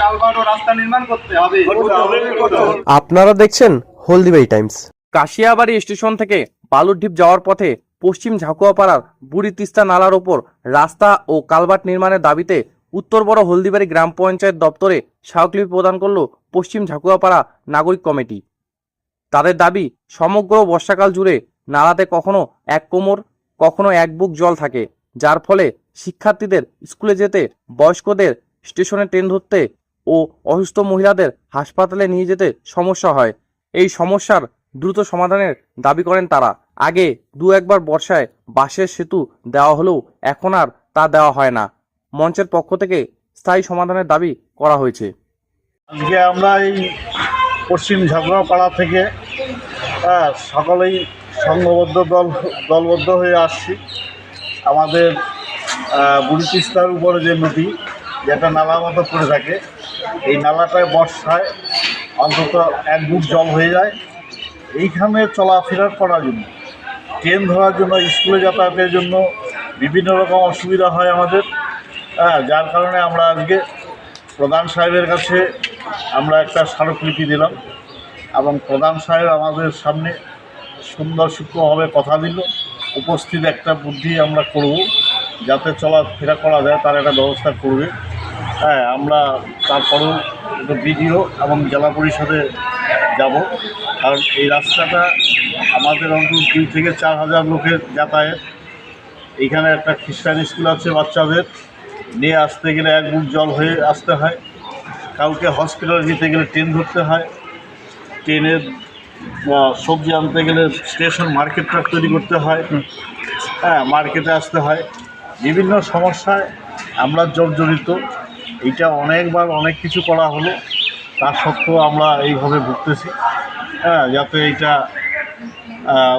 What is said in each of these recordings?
Culvert ও রাস্তা নির্মাণ করতে হবে। আপনারা দেখছেন হলদিবাই টাইমস। কাশিয়াবাড়ি স্টেশন থেকে বালুরঢিপ যাওয়ার পথে পশ্চিম ঝাকুয়াপাড়ার বুড়ি তিস্তা নালার ওপর রাস্তা ও কালভার্ট নির্মাণের দাবিতে উত্তর বড় হলদিবাড়ি গ্রাম পঞ্চায়েত দপ্তরে স্মারকলিপি প্রদান করল পশ্চিম ঝাকুয়াপাড়া নাগরিক কমিটি। তাদের দাবি সমগ্র বর্ষাকাল জুড়ে নালাতে কখনো এক কোমর কখনো এক বুক জল থাকে যার ফলে শিক্ষার্থীদের স্কুলে যেতে বয়স্কদের স্টেশনে ট্রেন ধরতে ও অসুস্থ মহিলাদের হাসপাতালে নিয়ে যেতে সমস্যা হয়। এই সমস্যার দ্রুত সমাধানের দাবি করেন তারা। আগে দু একবার বর্ষায় বাসের সেতু দেওয়া হলেও এখন আর তা দেওয়া হয় না। মঞ্চের পক্ষ থেকে স্থায়ী সমাধানের দাবি করা হয়েছে। আজকে আমরা এই পশ্চিম ঝাগড়া পাড়া থেকে হ্যাঁ, সকলেই সংঘবদ্ধ দল দলবদ্ধ হয়ে আসছি। আমাদের বুড়ি তিস্তার উপরে যে নদী যেটা নালা মতো পড়ে থাকে। এই নালাটায় বর্ষায় অন্তত এক বুক জল হয়ে যায়। এইখানে চলাফেরা করার জন্য, ট্রেন ধরার জন্য, স্কুলে যাতায়াতের জন্য বিভিন্ন রকম অসুবিধা হয় আমাদের। হ্যাঁ যার কারণে আমরা আজকে প্রধান সাহেবের কাছে আমরা একটা স্মারকলিপি দিলাম এবং প্রধান সাহেব আমাদের সামনে সুন্দর সূক্ষ্মভাবে কথা দিল। উপস্থিত একটা বুদ্ধি আমরা করব, যাতে চলাফেরা করা যায়, তার একটা ব্যবস্থা করবে। হ্যাঁ আমরা তারপরেও বিডিও এবং জেলা পরিষদে যাব। কারণ এই রাস্তাটা আমাদের অন্তত দুই থেকে চার হাজার লোকের যাতায়াত। এইখানে একটা খ্রিস্টান স্কুল আছে বাচ্চাদের। নিয়ে আসতে গেলে এক বুক জল হয়ে আসতে হয়। কাউকে হসপিটালে যেতে গেলে ট্রেন ধরতে হয়। ট্রেনের সবজি আনতে গেলে স্টেশন মার্কেট ট্রাক তৈরি করতে হয়। হ্যাঁ মার্কেটে আসতে হয়। বিভিন্ন সমস্যায় আমরা জর্জরিত। এইটা অনেকবার অনেক কিছু করা হলো তা সত্ত্বেও আমরা এইভাবে ভুগতেছি। হ্যাঁ যাতে এইটা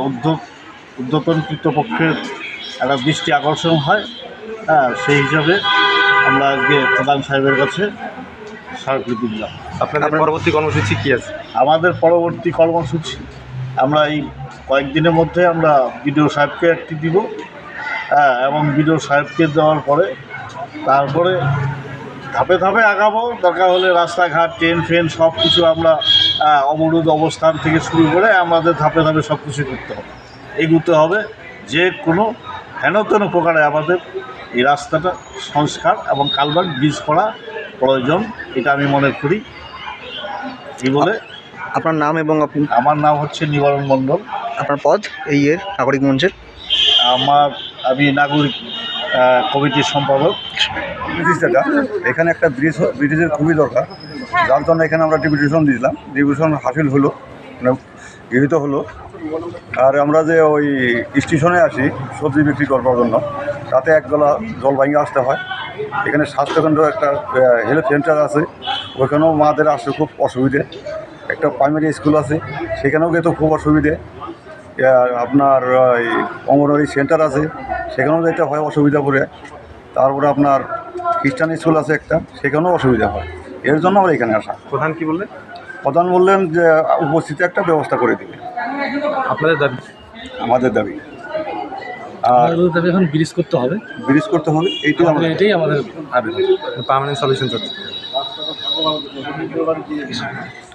উদ্যোগ উদ্যতন কৃতপক্ষের একটা দৃষ্টি আকর্ষণ হয়। হ্যাঁ সেই হিসাবে আমরা আজকে প্রধান সাহেবের কাছে স্মারকলিপি দিলাম। আপনাদের পরবর্তী কর্মসূচি কি আছে? আমাদের পরবর্তী কর্মসূচি আমরা এই কয়েকদিনের মধ্যে আমরা বিডিও সাহেবকে একটি দিব। হ্যাঁ এবং বিডিও সাহেবকে দেওয়ার পরে তারপরে ধাপে ধাপে আগাবো। দরকার হলে রাস্তাঘাট ট্রেন ফ্রেন সব কিছু আমরা অবরোধ অবস্থান থেকে শুরু করে আমাদের ধাপে ধাপে সব কিছু করতে হবে। এগুতে হবে যে কোনো হেনতেন প্রকারে আমাদের এই রাস্তাটা সংস্কার এবং কালভার্ট ব্রিজ করা প্রয়োজন এটা আমি মনে করি। এই বলে আপনার নাম এবং আপনি? আমার নাম হচ্ছে নিবারণ মণ্ডল। আপনার পদ? এই এর নাগরিক মঞ্চের? আমার আমি নাগরিক কমিটির সম্পাদক। ব্রিটিশটা এখানে একটা ব্রিজ ব্রিটিশের খুবই দরকার। যার জন্য এখানে আমরা ডিপুটেশন দিয়েছিলাম। ডিপুটেশন হাসিল হলো মানে গৃহীত হলো। আর আমরা যে ওই স্টেশনে আসি সবজি বিক্রি করবার জন্য, তাতে এক গলা জল ভাঙে আসতে হয়। এখানে স্বাস্থ্যকেন্দ্র একটা হেলথ সেন্টার আছে। ওইখানেও মাদের আসতে খুব অসুবিধে। একটা প্রাইমারি স্কুল আছে, সেখানেও যেতে খুব অসুবিধে। আপনার ওই অঙ্গনওয়াড়ি সেন্টার আছে। সেখানেও যেতে হয় অসুবিধা পড়ে। তারপরে আপনার খ্রিস্টান স্কুল আছে একটা সেখানেও অসুবিধা হয়। এর জন্য আমরা এখানে আসা। প্রধান কি বললেন? প্রধান বললেন যে উপস্থিতি একটা ব্যবস্থা করে দিবে। আপনাদের দাবি? আমাদের দাবি। আর দাবি এখন ব্রিজ করতে হবে। ব্রিজ করতে হবে এইটাই আমাদের আমাদের এটাই আমাদের আবেদন পার্মানেন্ট সলিউশন চাচ্ছে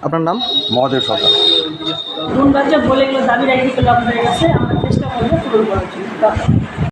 আপনার নাম? মহাদেব সরকার। কোন বলে দাবি রাখি পেলে আপনাদের কাছে। আমরা চেষ্টা করব পূরণ করার জন্য।